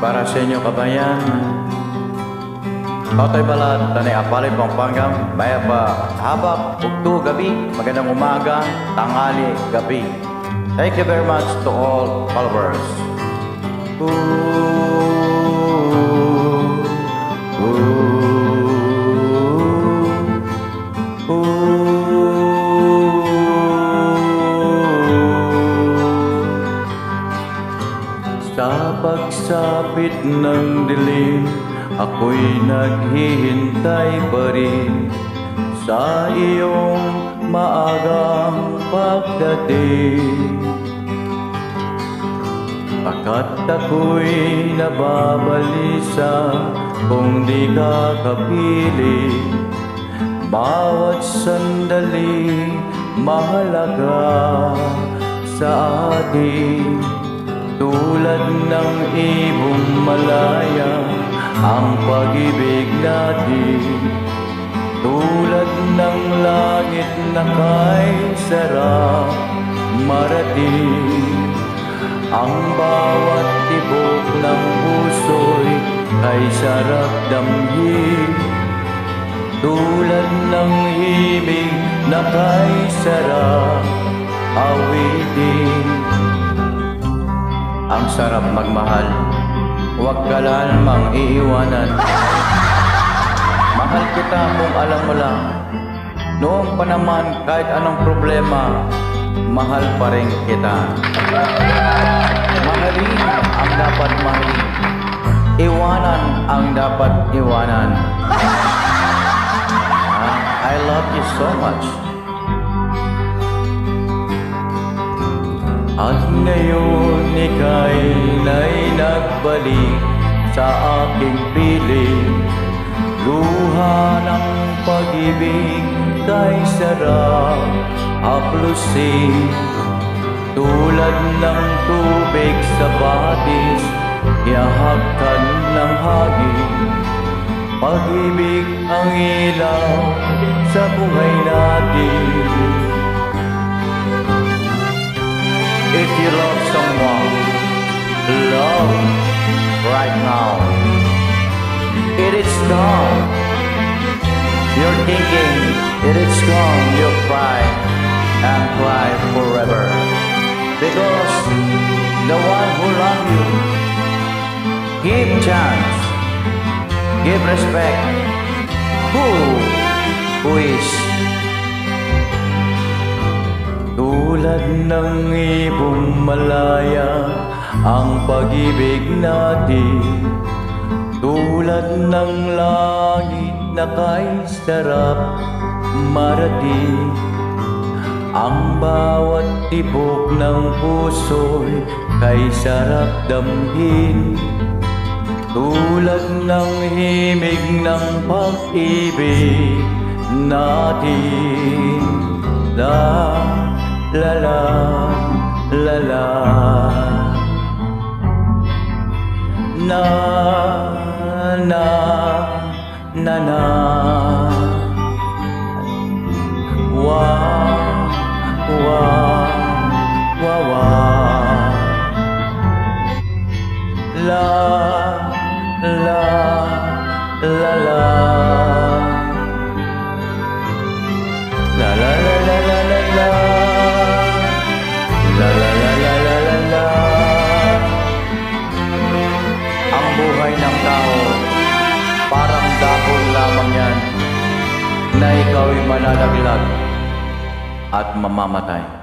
Para sa inyo kabayan, Kautoy balat, tanay apalay Pampanga, maya pa habak, ukto, gabi, magandang umaga, tanghali, gabi. Thank you very much to all followers. Ooh, ooh, ooh. Pagsapit ng dilim, ako'y naghihintay pa rin sa iyong maagang pagdating. Pagkat ako'y nababalisa kung di ka kapili Bawat sandali mahalaga sa atin Tulad ng ibong malaya ang pag-ibig natin. Tulad ng langit na kay sarap marating. Ang bawat tibok ng puso'y ay sarap damhin Tulad ng himig na kay sarap awitin Ang sarap magmahal, huwag ka lamang iiwanan. Mahal kita kung alam mo lang. Noong pa naman kahit anong problema Mahal pa rin kita. Mahalin ang dapat mahalin Iwanan ang dapat iwanan. Ah, I love you so much At ngayon ika'y na'y nagbalik sa aking piling Luha ng pag-ibig kay sarap haplusin. Tulad ng tubig sa batis Iahagkan ng hangin Pag-ibig ang ilaw sa buhay natin love someone, love right now. It is gone. You're thinking it is gone. You cry and cry forever. Because the one who love you, give chance, give respect. Who, who is tulad ng ibong malaya ang pag-ibig natin. Tulad ng langit na kay sarap marating. Ang bawat tibok ng puso'y kay sarap damhin. Tulad ng himig ng pag-ibig natin. La la la la la. Na na na na. Wa wa wa wa. La la la la La Na ikaw'y malalaglag At mamamatay